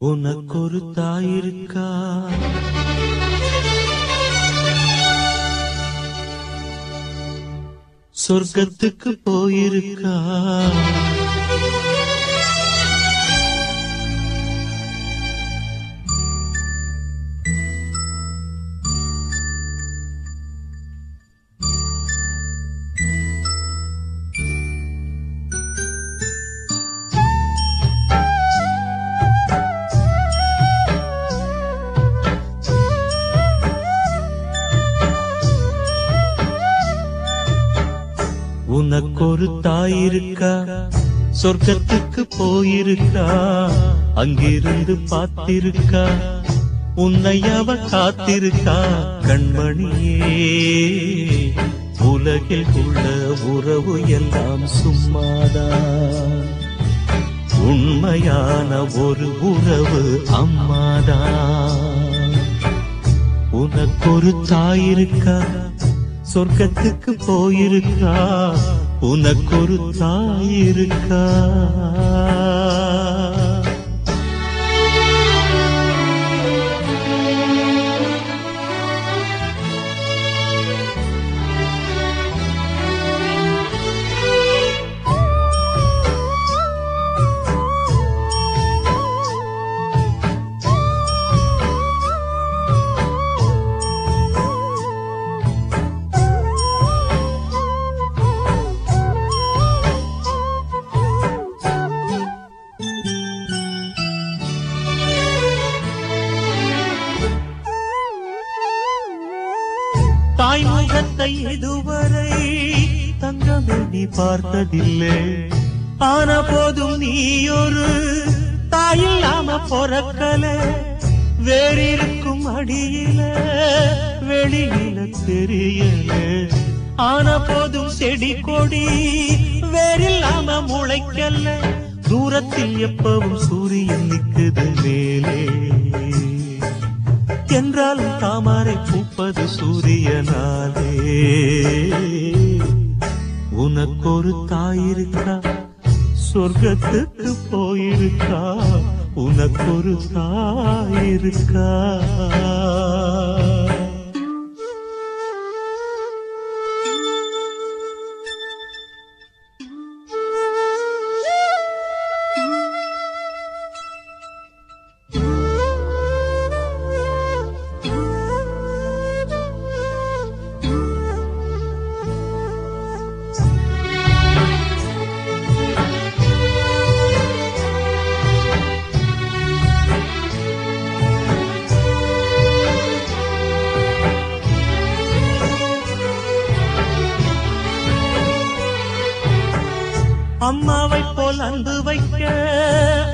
உனக்கொரு தாயிருக்கா சொர்க்கத்துக்கு போயிருக்கா? ஒரு தாயிருக்கா சொர்க்கத்துக்கு போயிருக்கா? அங்கிருந்து பார்த்திருக்கா? உன்னை காத்திருக்கா? கண்மணியே உலகில் உள்ள உறவு எல்லாம் சும்மாதான் உண்மையான ஒரு உறவு அம்மாதான் உனக்கொரு தாயிருக்கா சொர்க்கத்துக்கு போயிருக்கா? உனக்கொரு தாயிருக்கா இதுவரை தங்கமே நீ பார்த்ததில்லை. ஆன போதும் நீ ஒரு தாயில்லாம பொறக்கல. வேறிருக்கும் அடியில வெளியில தெரியல. ஆன போதும் செடி கொடி வேறில்லாம முளைக்கல. தூரத்தில் எப்பவும் சூரியன் நிற்குது மேலே. என்றாலும் தாமரை பூ பூப்பது சூரியனாலே. உனக்கொரு தாயிருக்கா சொர்க்கத்துக்கு போயிருக்கா? உனக்கொரு தாயிருக்கா அம்மாவை போல் அன்பு வைக்க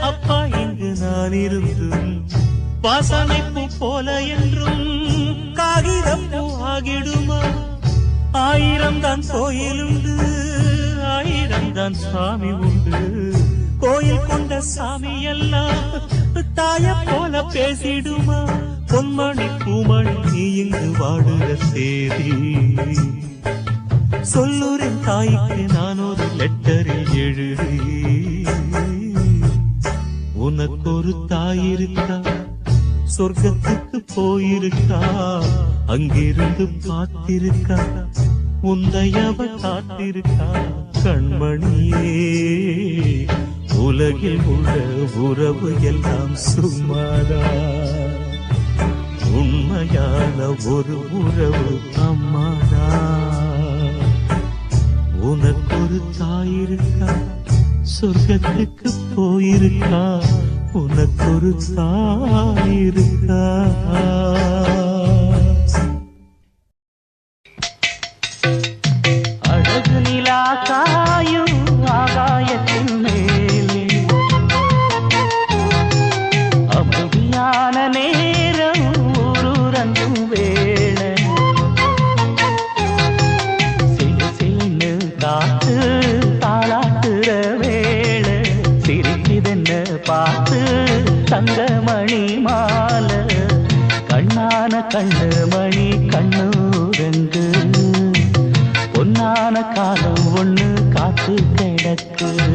அப்பா இங்கு நான் இருந்தும் வாசனை பூ போல என்றும் காகிதம் பூ ஆகிடுமா? ஆயிரம் தான் கோயில் உண்டு ஆயிரம் தான் சாமி உண்டு. கோயில் கொண்ட சாமி எல்லாம் தாய போல பேசிடுமா? பொன்மணி பூமணி நீ இங்கு வாடுகிற சேதி. சொல்லூரின் தாய்க்கு நான் ஒரு லெட்டரில் எழுதி. உனக்கொரு தாயிருக்கா சொர்க்கத்துக்கு போயிருக்கா? அங்கிருந்து பார்த்திருக்கா? உந்தையவ காத்திருக்கா? கண்மணியே உலகில் உள்ள உறவு எல்லாம் சும்மாதா உண்மையான ஒரு உறவு உனக்கு ஒரு தாயிருக்கா சொர்க்கத்துக்கு போயிருக்கா? உனக்கு ஒரு தாயிருக்கா பார்த்து தங்கமணி மால. கண்ணான கண்ணு மணி கண்ணூரங்கு. பொன்னான காலம் ஒண்ணு காத்து கிடக்கு.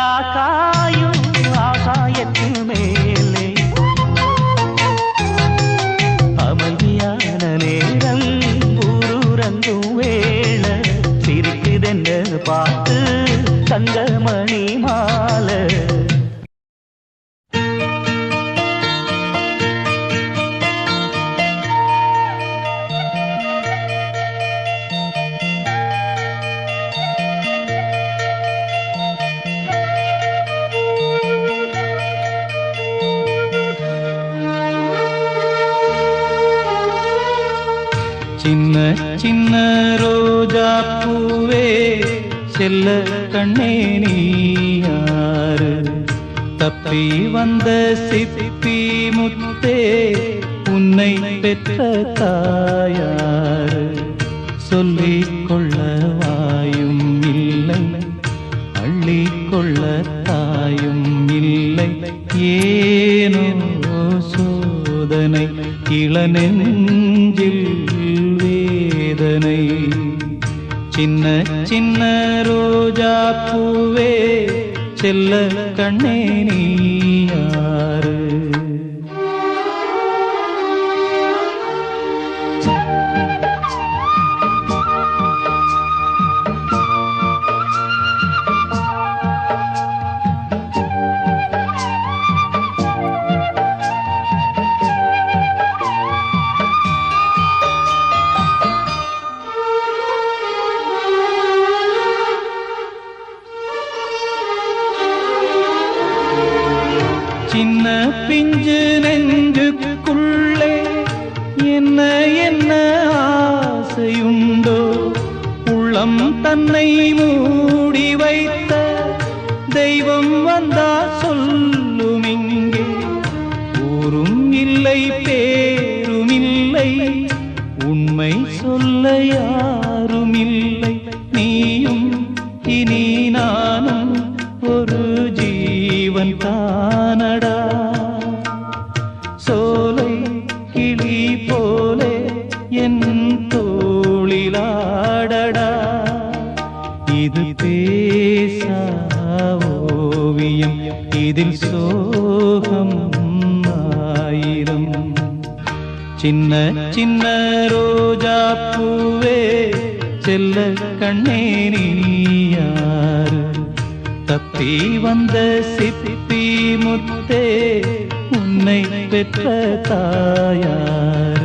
निराकार தப்பி வந்த சிப்பி முத்தே உன்னை பெற்ற தாயார் சொல்லிக் கொள்ள வாயும் இல்லை அள்ளிக் கொள்ள தாயும் இல்லை. ஏனோ சோதனை இளநெஞ்சில் வேதனை. சின்ன சின்ன ரோஜா பூவே செல்ல கண்ணே நீ. சோலை கிளி போலே என் தோளிலாடடா. இது பேசா ஓவியம் இதில் சோகம் ஆயிரம். சின்ன சின்ன ரோஜா பூவே செல்ல கண்ணே நீயார் தப்பி வந்த சிப்பி முத்தே பெற்ற தாயாரு.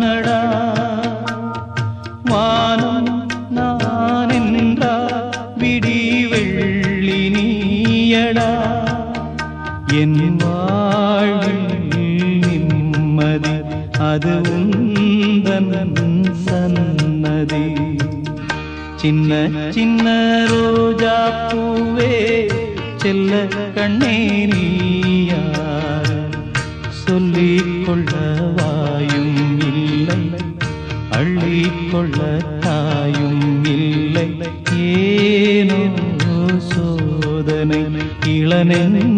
நானடா வானம் நான் என்றா விடி வெள்ளி நீயடா. என் வாழ்வில் நிம்மதி அது உந்தன் சன்னதி. சின்ன சின்ன ரோஜா பூவே செல்ல கண்ணே நீயா சொல்லி கொள்ள தாயும் இல்லை ஏனோ சோதனை இளநெஞ்சில்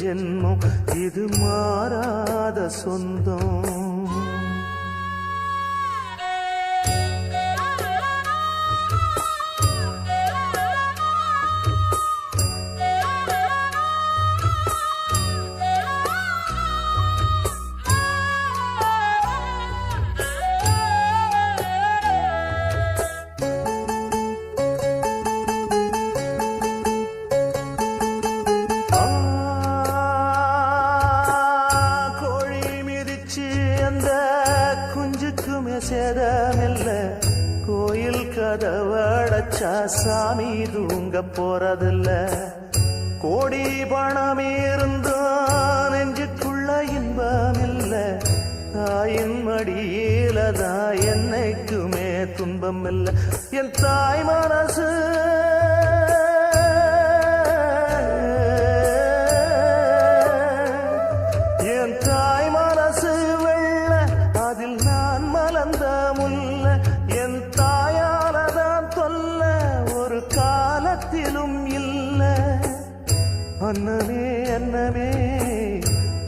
ஜென்மம் இது மாறாத சொந்தம். சாமி தூங்க போறதில்ல. கோடி பணம் இருந்தும் நெஞ்சுக்குள்ள இன்பம் இல்ல தாயின் மடியில தான் என்னைக்குமே துன்பம் இல்லை என் தாய் மனசு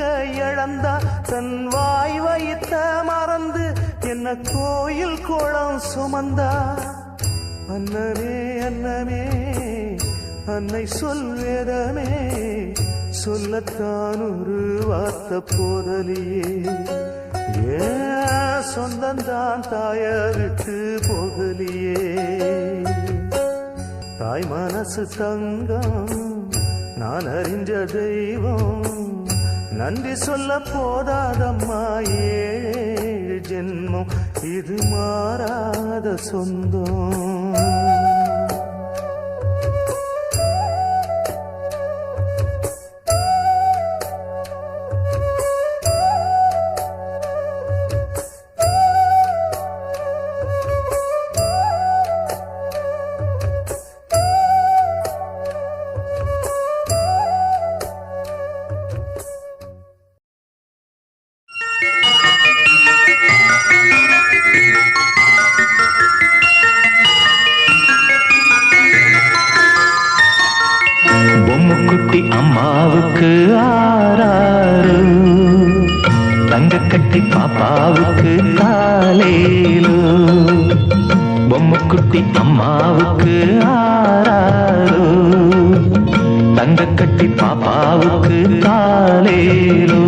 படுக்க இழந்தா தன் வாய் வைத்த மறந்து என்ன கோயில் கோலம் சுமந்தா? அன்னமே அன்னமே அன்னை சொல்வேதமே சொல்லத்தான் ஒரு வார்த்த போதலியே. ஏன் சொந்தந்தான் தாய விட்டு போகலியே தாய் மனசு தங்கம் நான் அறிஞ்ச தெய்வம் நன்றி சொல்ல போதாதம்மா ஏழு ஜென்மம். இது மாறாத சொந்தம். தங்கக்கட்டி பாப்பாவுக்கு காலேலோ.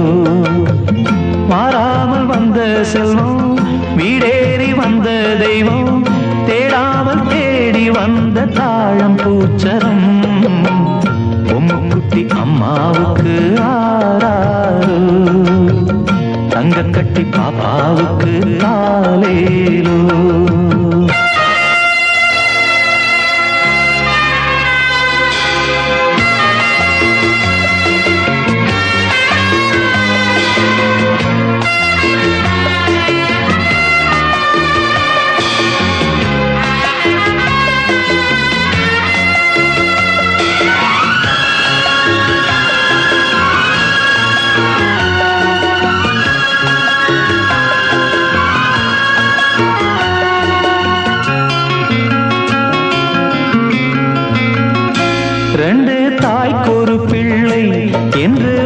மாறாமல் வந்த செல்வம் வீடேறி வந்த தெய்வம் தேடாமல் தேடி வந்த தாழம் பூச்சரம். பொம்முக்குட்டி அம்மாவுக்கு ஆறாரு தங்க கட்டி பாப்பாவுக்கு காலேலோ. என்று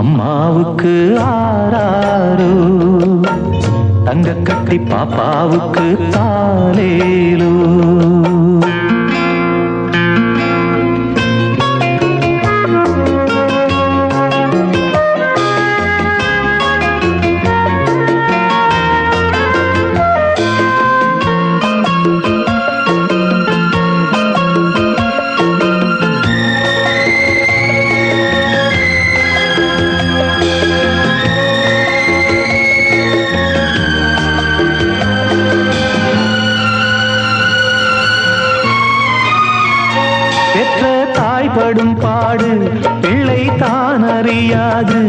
அம்மாவுக்கு ஆராரோ தங்க கட்டி பாப்பாவுக்கு காலேலோ தாய்படும் பாடு பிள்ளை தான் அறியாது.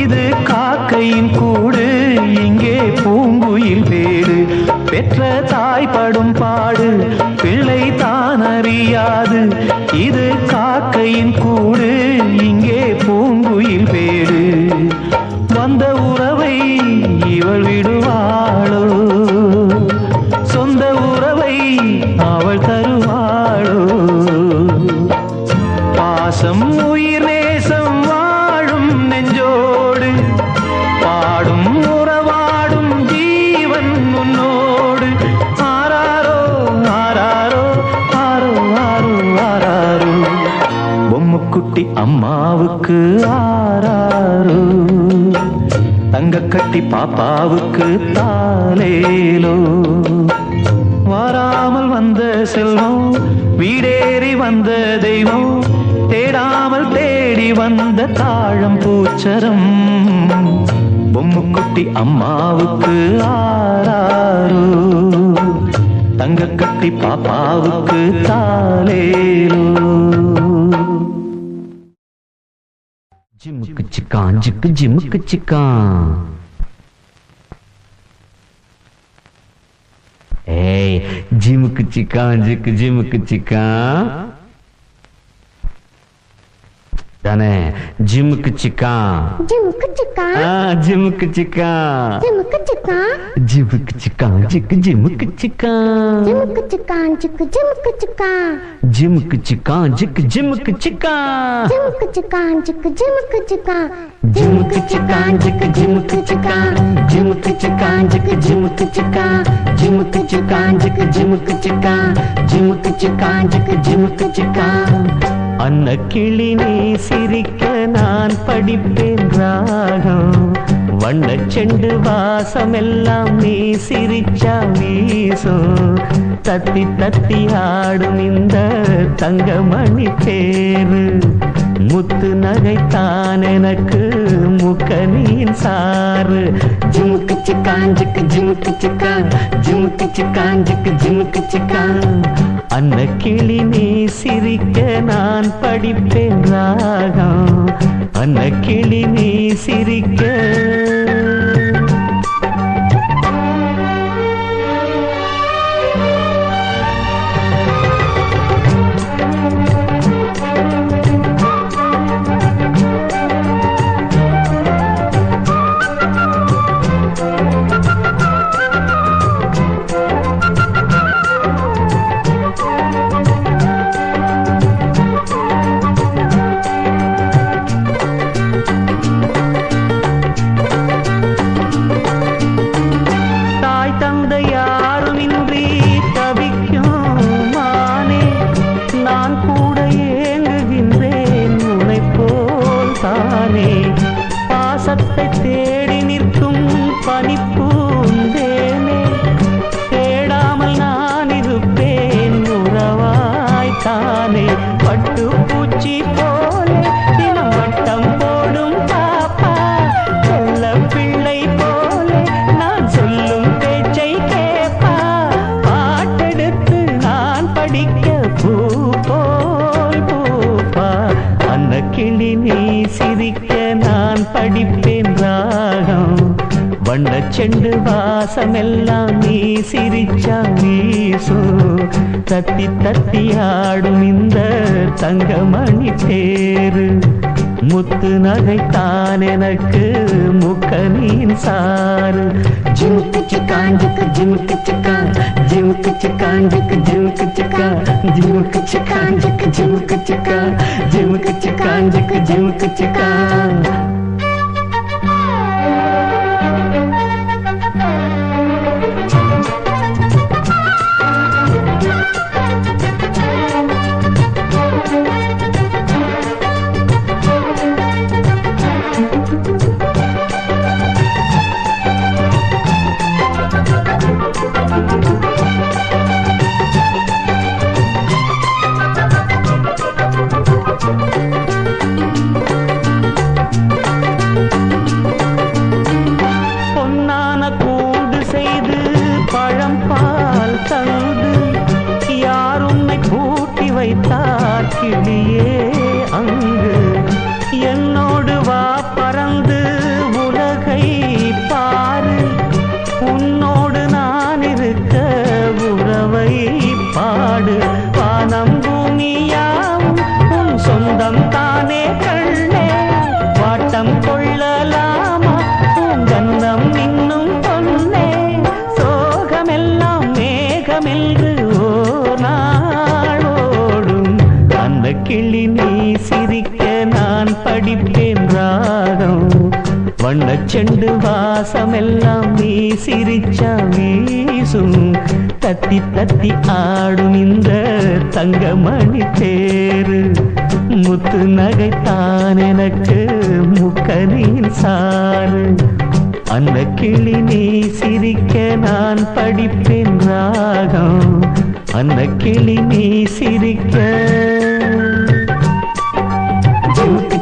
இது காக்கையின் கூடு இங்கே பூங்குயில் வேடு பெற்ற தாய்படும் பாடு பிள்ளை தான் அறியாது. இது காக்கையின் கூடு இங்கே பூங்குயில் வேடு வந்த உறவை இவள் விடுவாளோ? அம்மாவுக்கு ஆராரோ தங்க கட்டி பாப்பாவுக்கு தாலேலோ வாராமல் வந்த செல்வம் வீடேறி வந்த தெய்வம் தேடாமல் தேடி வந்த தாழம் பூச்சரம். பொம்முக்குட்டி அம்மாவுக்கு ஆராரோ தங்க கட்டி பாப்பாவுக்கு தாலேலோ ஜிமுக்கு சிக்கான் ஜிக்கு ஜிமுக்கு சிக்கான் ஏய் ஜிமுக்கு சிக்கான் ஜிக்கு ஜிமுக்கு சிக்கான் தானே ஜிமுக்கு சிக்கான் ஜிமுக்கு சிக்கா ஆ ஜிமுக்கு சிக்கான் ஜிமுக்கு சிக்கா ஜிமுக்கு சிக்கான் ஜிக்கு ஜிமுக்கு சிக்கான் ஜிமுக்கு சிக்கான் சிக்கு ஜிமுக்கு சிக்கா ஜிமுக்கு சிக்கான் ஜிக்கு ஜிமுக்கு சிக்கான் ஜிமுக்கு சிக்கான் சிக்கு ஜிமுக்கு சிக்கா ஜிமுக்கு சிக்கான் ஜிக்கு ஜிமுக்கு சிக்கான் ஜிமுக்கு சிக்கான் ஜிக்கு ஜிமுக்கு சிக்கான் ஜிமுக்கு சிக்கான் ஜிக்கு ஜிமுக்கு சிக்கான் ஜிமுக்கு சிக்கான் ஜிக்கு ஜிமுக்கு சிக்கான் அன்ன கிளி நீ சிரிக்க நான் படிப்பேன் ராகம். வண்ண செண்டு வாசமெல்லாம் நீ சிரிச்சா வீசும். தத்தி தத்தி ஆடும் இந்த தங்கமணி தேரு முத்து நகைத்தான் எனக்கு முக்கனியின் சாறு. ஜிமுக்கு சிக்கான் ஜிக்கு ஜிமுக்கு சிக்கான். ஜிமுக்கு சிக்கான் ஜிக்கு ஜிமுக்கு சிக்கான். அன்ன கிளி நீ சிரிக்க நான் படிப்பேன் ராகம் அன்ன கிளி நீ சிரிக்க வண்ண செண்டு வாசமெல்லாம் நீ சிரிச்சா வீசும் தத்தி தத்தி ஆடும் இந்த தங்கமணி தேரு முத்து நகைத்தான் எனக்கு முக்கனின் சாறு ஜிமுக்கு சிக்காஞ்சுக்கு ஜிமுக்கு சிக்கா ஜிமுக்கு சிக்காஞ்சுக்கு ஜிமுக்கு சிக்கா ஜிமுக்கு சிக்காஞ்சுக்கு ஜிமுக்கு சிக்கா ஜிமுக்கு சிக்காஞ்சுக்கு ஜிமுக்கு சிக்கா செண்டு வாசமெல்லாம் நீ சிரிச்சா வீசும். தத்தி தத்தி ஆடும் இந்த தங்கமணி தேரு. முத்து நகைத்தான் எனக்கு முக்கனின் சாறு அந்த கிளி நீ சிரிக்க நான் படிப்பேன் ராகம். அந்த கிளி நீ சிரிக்க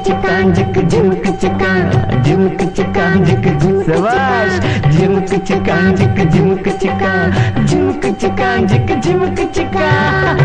ஜிமுக்கு சிக்கான் ஜிக்கு ஜிமுக்கு சிக்கான் ஜிமுக்கு சிக்கான் ஜிக்கு ஜிமுக்கு சபாஷ் ஜிமுக்கு சிக்கான் ஜிக்கு ஜிமுக்கு சிக்கான் ஜிமுக்கு சிக்கான் ஜிக்கு ஜிமுக்கு சிக்கான்